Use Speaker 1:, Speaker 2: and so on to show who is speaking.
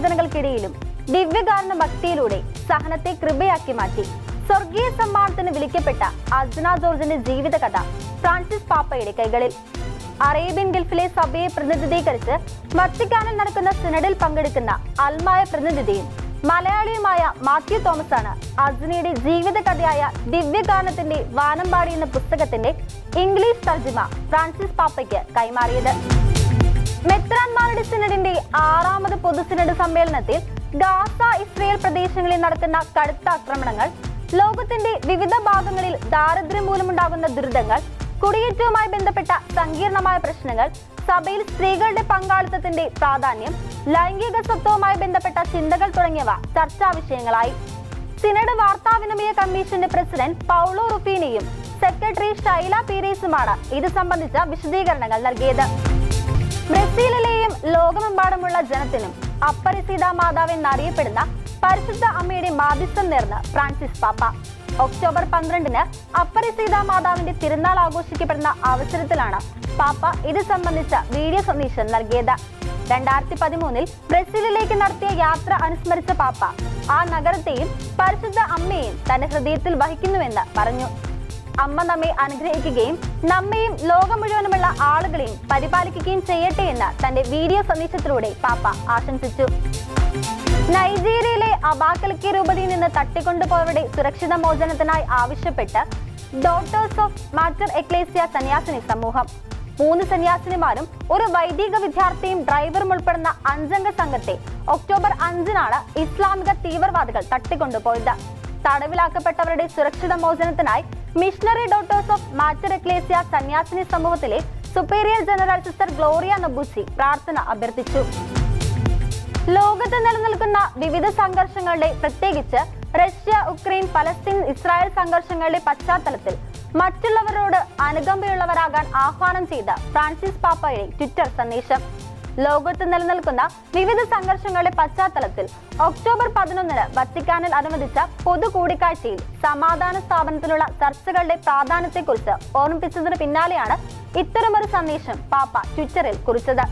Speaker 1: പിടിയിലും ദിവ്യകാരണ ഭക്തിയിലൂടെ സഹനത്തെ കൃപയാക്കി മാറ്റി. സ്വർഗീയ സമ്മാനത്തിന് വിളിക്കപ്പെട്ട അർജുന ജോർജിന്റെ ജീവിതകഥ ഫ്രാൻസിസ് പാപ്പയുടെ കൈകളിൽ. അറേബ്യൻ ഗൾഫിലെ സഭയെ പ്രതിനിധീകരിച്ച് വത്തിക്കാനിൽ നടക്കുന്ന സിനഡിൽ പങ്കെടുക്കുന്ന അൽമായ പ്രതിനിധിയും മലയാളിയുമായ മാത്യു തോമസ് ആണ് അർജുനയുടെ ജീവിതകഥയായ ദിവ്യഗാനത്തിന്റെ വാനമ്പാടി എന്ന പുസ്തകത്തിന്റെ ഇംഗ്ലീഷ് തർജിമ ഫ്രാൻസിസ് പാപ്പയ്ക്ക് കൈമാറിയത്. മെത്രാൻമാരുടെ സിനഡിന്റെ ആറാമത് പൊതു സിനഡ് സമ്മേളനത്തിൽ ഗാസ ഇസ്രയേൽ പ്രദേശങ്ങളിൽ നടത്തുന്ന കടുത്ത ആക്രമണങ്ങൾ ലോകത്തിന്റെ വിവിധ ഭാഗങ്ങളിൽ ദാരിദ്ര്യം മൂലമുണ്ടാകുന്ന ദുരിതങ്ങൾ കുടിയേറ്റവുമായി ബന്ധപ്പെട്ട സങ്കീർണമായ പ്രശ്നങ്ങൾ സഭയിൽ സ്ത്രീകളുടെ പങ്കാളിത്തത്തിന്റെ പ്രാധാന്യം ലൈംഗിക സ്വത്വവുമായി ബന്ധപ്പെട്ട ചിന്തകൾ തുടങ്ങിയവ ചർച്ചാ വിഷയങ്ങളായി. സിനഡ് വാർത്താവിനിമയ കമ്മീഷന്റെ പ്രസിഡന്റ് പൗളോ റുഫീനയും സെക്രട്ടറി ഷൈല പീരീസുമാണ് ഇത് സംബന്ധിച്ച വിശദീകരണങ്ങൾ നൽകിയത്. ബ്രസീലിലെയും ലോകമെമ്പാടുമുള്ള ജനത്തിനും അപ്പരിസീത മാതാവ് എന്നറിയപ്പെടുന്ന പരിശുദ്ധ അമ്മയുടെ മാധ്യസ്ഥം നേർന്ന് ഫ്രാൻസിസ് പാപ്പ. ഒക്ടോബർ പന്ത്രണ്ടിന് അപ്പരിസീത മാതാവിന്റെ തിരുനാൾ ആഘോഷിക്കപ്പെടുന്ന അവസരത്തിലാണ് പാപ്പ ഇത് സംബന്ധിച്ച വീഡിയോ സന്ദേശം നൽകിയത്. രണ്ടായിരത്തി പതിമൂന്നിൽ ബ്രസീലിലേക്ക് നടത്തിയ യാത്ര അനുസ്മരിച്ച പാപ്പ ആ നഗരത്തെയും പരിശുദ്ധ അമ്മയെയും തന്റെ ഹൃദയത്തിൽ വഹിക്കുന്നുവെന്ന് പറഞ്ഞു. അമ്മ നമ്മെ അനുഗ്രഹിക്കുകയും നമ്മയും ലോകം മുഴുവനുമുള്ള ആളുകളെയും പരിപാലിക്കുകയും ചെയ്യട്ടെ എന്ന് തന്റെ വീഡിയോ സന്ദേശത്തിലൂടെ പാപ്പ ആശംസിച്ചു. നൈജീരിയയിലെ അബാക്കലക്കി രൂപതയിൽ നിന്ന് തട്ടിക്കൊണ്ടുപോയവരുടെ സുരക്ഷിത മോചനത്തിനായി ആവശ്യപ്പെട്ട് ഡോക്ടേഴ്സ് ഓഫ് മാറ്റർ എക്ലേസിയ സന്യാസിനി സമൂഹം. മൂന്ന് സന്യാസിനിമാരും ഒരു വൈദിക വിദ്യാർത്ഥിയും ഡ്രൈവറും ഉൾപ്പെടുന്ന അഞ്ചംഗ സംഘത്തെ ഒക്ടോബർ അഞ്ചിനാണ് ഇസ്ലാമിക തീവ്രവാദികൾ തട്ടിക്കൊണ്ടുപോയത്. തടവിലാക്കപ്പെട്ടവരുടെ സുരക്ഷിത മോചനത്തിനായി missionary daughters of Mater Ecclesiae സന്യാസിനി സമൂഹത്തിലെ സുപ്പീരിയർ ജനറൽ സിസ്റ്റർ ഗ്ലോറിയ നബുച്ചി പ്രാർത്ഥന അഭ്യർത്ഥിച്ചു. ലോകത്ത് നിലനിൽക്കുന്ന വിവിധ സംഘർഷങ്ങളുടെ പ്രത്യേകിച്ച് റഷ്യ ഉക്രൈൻ പലസ്തീൻ ഇസ്രായേൽ സംഘർഷങ്ങളുടെ പശ്ചാത്തലത്തിൽ മറ്റുള്ളവരോട് അനുകമ്പയുള്ളവരാകാൻ ആഹ്വാനം ചെയ്ത ഫ്രാൻസിസ് പാപ്പയുടെ ട്വിറ്റർ സന്ദേശം. ലോകത്ത് നിലനിൽക്കുന്ന വിവിധ സംഘർഷങ്ങളുടെ പശ്ചാത്തലത്തിൽ ഒക്ടോബർ പതിനൊന്നിന് വത്തിക്കാനിൽ അനുവദിച്ച പൊതു കൂടിക്കാഴ്ചയിൽ സമാധാന സ്ഥാപനത്തിലുള്ള ചർച്ചകളുടെ പ്രാധാന്യത്തെക്കുറിച്ച് ഓർമ്മിപ്പിച്ചതിന് പിന്നാലെയാണ് ഇത്തരമൊരു സന്ദേശം പാപ്പ ട്വിറ്ററിൽ കുറിച്ചത്.